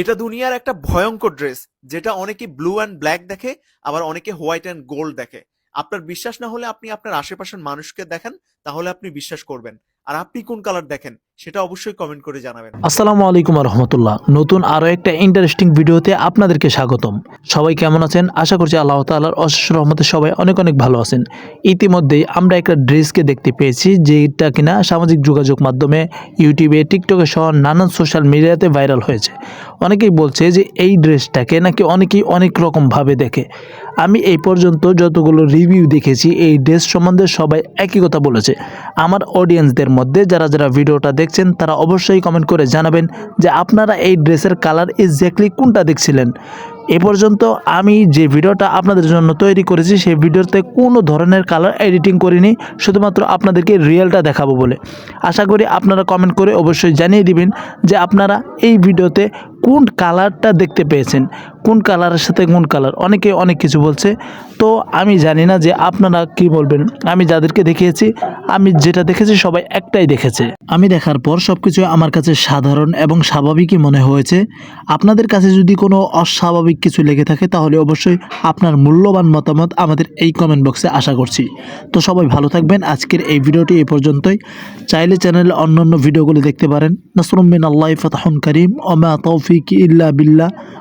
এটা দুনিয়ার একটা ভয়ঙ্কর ড্রেস, যেটা অনেকে ব্লু অ্যান্ড ব্ল্যাক দেখে, আবার অনেকে হোয়াইট অ্যান্ড গোল্ড দেখে। আপনার বিশ্বাস না হলে আপনি আপনার আশেপাশের মানুষকে দেখেন, তাহলে আপনি বিশ্বাস করবেন। আর আপনি কোন কালার দেখেন, সেটা অবশ্যই কমেন্ট করে জানাবেন। আসসালামু আলাইকুম রহমতুল্লাহ নতুন আরও একটা ইন্টারেস্টিং ভিডিওতে আপনাদেরকে স্বাগতম। সবাই কেমন আছেন? আশা করছি আল্লাহ তাআলার অশেষ রহমতে সবাই অনেক অনেক ভালো আছেন। ইতিমধ্যেই আমরা একটা ড্রেসকে দেখতে পেয়েছি, যেটা কিনা সামাজিক যোগাযোগ মাধ্যমে, ইউটিউবে, টিকটকে সহ নানান সোশ্যাল মিডিয়াতে ভাইরাল হয়েছে। অনেকেই বলছে যে এই ড্রেসটাকে নাকি অনেকেই অনেক রকমভাবে দেখে। আমি এই পর্যন্ত যতগুলো রিভিউ দেখেছি, এই ড্রেস সম্বন্ধে সবাই একই কথা বলেছে। আমার অডিয়েন্সদের মধ্যে যারা যারা ভিডিওটা দেখছেন, তারা অবশ্যই কমেন্ট করে জানাবেন যে আপনারা এই ড্রেসের কালার এক্স্যাক্টলি কোনটা দেখছিলেন। এ পর্যন্ত আমি যে ভিডিওটা আপনাদের জন্য তৈরি করেছি, সেই ভিডিওতে কোনো ধরনের কালার এডিটিং করিনি, শুধুমাত্র আপনাদেরকে রিয়েলটা দেখাবো বলে। আশা করি আপনারা কমেন্ট করে অবশ্যই জানিয়ে দিবেন যে আপনারা এই ভিডিওতে কোন কালারটা দেখতে পেয়েছেন? কোন কালারের সাথে কোন কালার? অনেকে অনেক কিছু বলছে। তো আমি জানি না যে আপনারা কি বলবেন। আমি যাদেরকে দেখিয়েছি, আমি যেটা দেখেছি সবাই একটাই দেখেছে। আমি দেখার পর সব কিছু আমার কাছে সাধারণ এবং স্বাভাবিকই মনে হয়েছে। আপনাদের কাছে যদি কোনো অস্বাভাবিক কিছু লেগে থাকে, তাহলে অবশ্যই আপনার মূল্যবান মতামত আমাদের এই কমেন্ট বক্সে আশা করছি। তো সবাই ভালো থাকবেন। আজকের এই ভিডিওটি এ পর্যন্তই। চাইলে চ্যানেলে অন্যান্য ভিডিওগুলি দেখতে পারেন। নাসরুমিন আল্লাহ ফতাহন করিম। ওমা তৌফিক ইল্লা বিল্লাহ।